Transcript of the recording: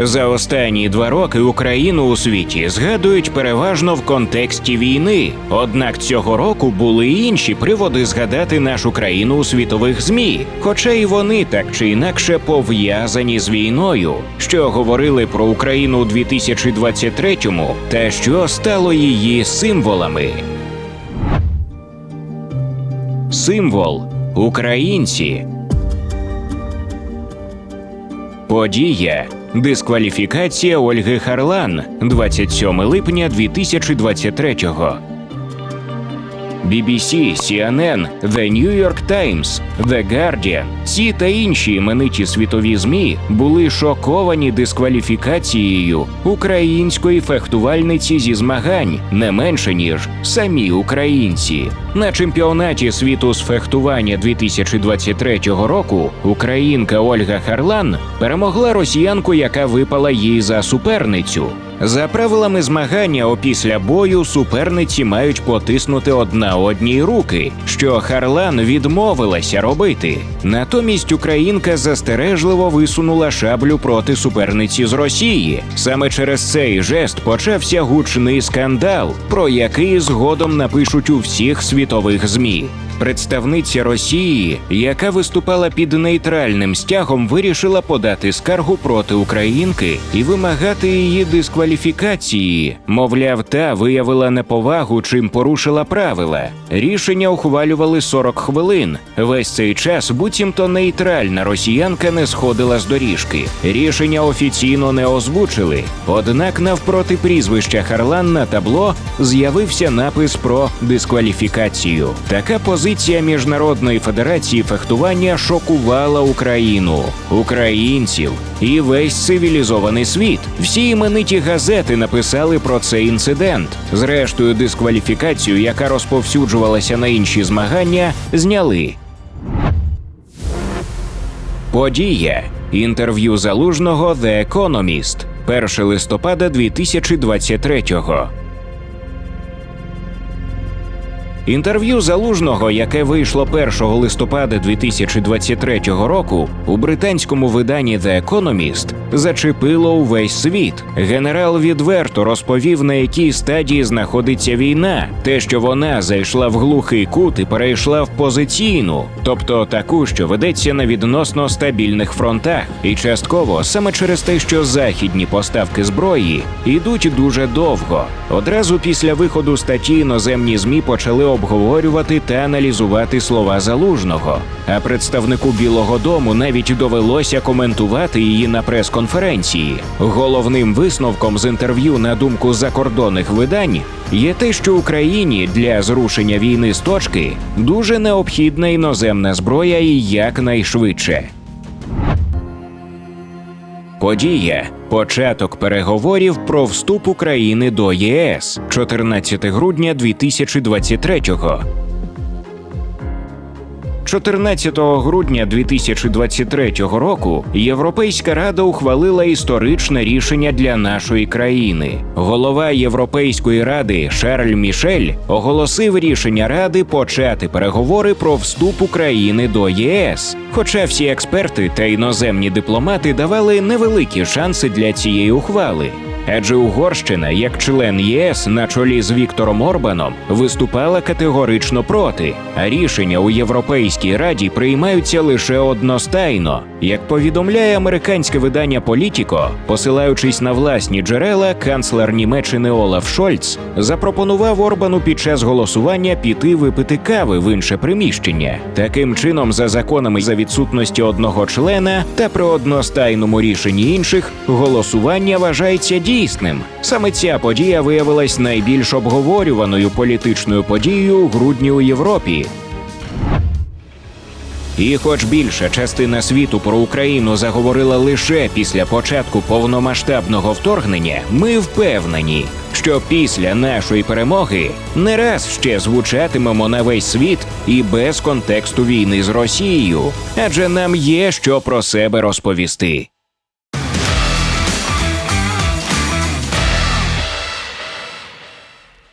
За останні два роки Україну у світі згадують переважно в контексті війни. Однак цього року були й інші приводи згадати нашу країну у світових змі, хоча й вони так чи інакше пов'язані з війною, що говорили про Україну у 2023-му та що стало її символами. Символ українці. Подія. Дискваліфікація Ольги Харлан 27 липня 2023-го. BBC, CNN, The New York Times, The Guardian, ці та інші імениті світові змі були шоковані дискваліфікацією української фехтувальниці зі змагань не менше ніж самі українці. На чемпіонаті світу з фехтування 2023 року українка Ольга Харлан перемогла росіянку, яка випала їй за суперницю. За правилами змагання опісля бою суперниці мають потиснути одна одній руки, що Харлан відмовилася робити. Натомість українка застережливо висунула шаблю проти суперниці з Росії. Саме через цей жест почався гучний скандал, про який згодом напишуть у всіх світових змі. Представниця Росії, яка виступала під нейтральним стягом, вирішила подати скаргу проти українки і вимагати її дискваліфікації. Мовляв, та виявила неповагу, чим порушила правила. Рішення ухвалювали 40 хвилин. Весь цей час буцімто нейтральна росіянка не сходила з доріжки. Рішення офіційно не озвучили. Однак навпроти прізвища Харлан на табло з'явився напис про дискваліфікацію. Така позиція Міжнародної федерації фехтування шокувала Україну, українців і весь цивілізований світ. Всі імениті газети написали про цей інцидент. Зрештою, дискваліфікацію, яка розповсюджувалася на інші змагання, зняли. Подія. Інтерв'ю залужного The Economist. 1 листопада 2023-го. Інтерв'ю залужного, яке вийшло 1 листопада 2023 року у британському виданні The Economist, зачепило увесь світ. Генерал відверто розповів, на якій стадії знаходиться війна, те, що вона зайшла в глухий кут і перейшла в позиційну, тобто таку, що ведеться на відносно стабільних фронтах, і частково саме через те, що західні поставки зброї йдуть дуже довго. Одразу після виходу статті іноземні змі почали обговорювати та аналізувати слова залужного. А представнику Білого Дому навіть довелося коментувати її на прес-конференції. Головним висновком з інтерв'ю на думку закордонних видань є те, що Україні для зрушення війни з точки дуже необхідна іноземна зброя і якнайшвидше. Подія початок переговорів про вступ України до ЄС 14 грудня 2023-го. 14 грудня 2023 року Європейська рада ухвалила історичне рішення для нашої країни. Голова Європейської ради Шарль Мішель оголосив рішення ради почати переговори про вступ України до ЄС. Хоча всі експерти та іноземні дипломати давали невеликі шанси для цієї ухвали. Адже Угорщина, як член ЄС на чолі з Віктором Орбаном, виступала категорично проти, а рішення у Європейській раді приймаються лише одностайно. Як повідомляє американське видання Політіко, посилаючись на власні джерела, канцлер Німеччини Олаф Шольц запропонував Орбану під час голосування піти випити кави в інше приміщення. Таким чином, за законами за відсутності одного члена та при одностайному рішенні інших, голосування вважається дійсним. Саме ця подія виявилась найбільш обговорюваною політичною подією у грудні у Європі. І, хоч більша частина світу про Україну заговорила лише після початку повномасштабного вторгнення, ми впевнені, що після нашої перемоги не раз ще звучатимемо на весь світ і без контексту війни з Росією, адже нам є що про себе розповісти.